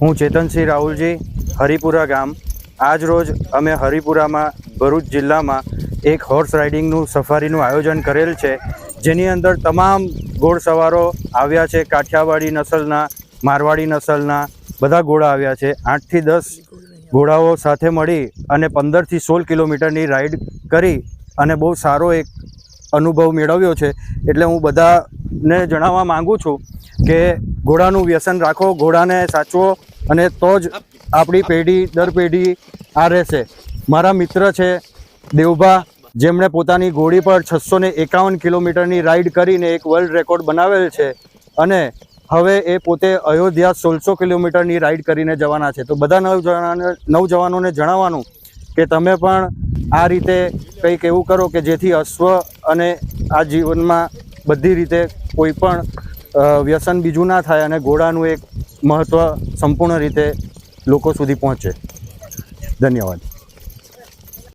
હું ચેતનસિંહ રાહુલજી, હરિપુરા ગામ. આજ રોજ અમે હરિપુરામાં ભરૂચ જિલ્લામાં એક હોર્સ રાઇડિંગનું સફારીનું આયોજન કરેલ છે, જેની અંદર તમામ ઘોડસવારો આવ્યા છે, કાઠિયાવાડી નસલના, મારવાડી નસલના, બધા ઘોડા આવ્યા છે. આઠથી દસ ઘોડાઓ સાથે મળી અને પંદરથી સોળ કિલોમીટરની રાઈડ કરી અને બહુ સારો એક અનુભવ મેળવ્યો છે. એટલે હું બધાને જણાવવા માગું છું કે ઘોડાનું વ્યસન રાખો, ઘોડાને સાચવો અને તો જ આપણી પેઢી, દર પેઢી આ રહેશે. મારા મિત્ર છે દેવભા, જેમણે પોતાની ઘોડી પર છસો ને એકાવન કિલોમીટરની રાઈડ કરીને એક વર્લ્ડ રેકોર્ડ બનાવેલ છે અને હવે એ પોતે અયોધ્યા સોળસો કિલોમીટરની રાઈડ કરીને જવાના છે. તો બધા નવજવાનોને નવજવાનોને જણાવવાનું કે તમે પણ આ રીતે કંઈક એવું કરો કે જેથી અશ્વ અને આ જીવનમાં બધી રીતે કોઈ પણ વ્યસન બીજું ના થાય અને ઘોડાનું એક મહત્ત્વ સંપૂર્ણ રીતે લોકો સુધી પહોંચે. ધન્યવાદ.